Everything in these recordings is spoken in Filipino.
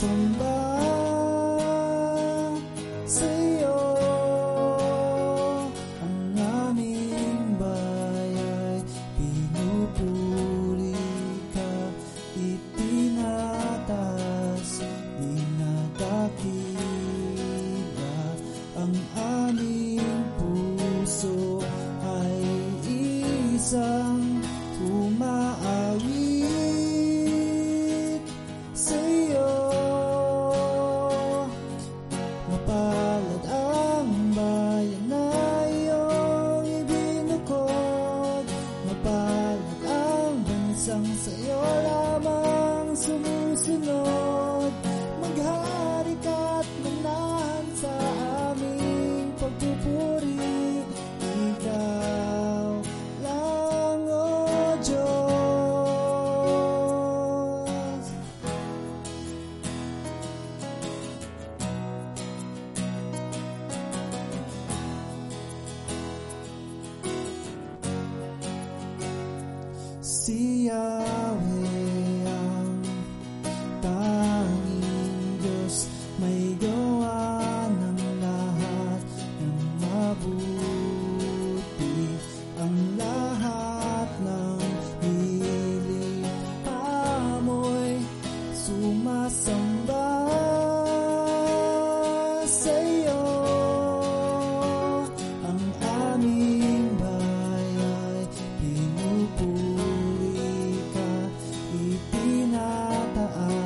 somebody. Hanggang sa'yo lamang sumusunod Maghanap Oh.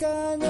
gonna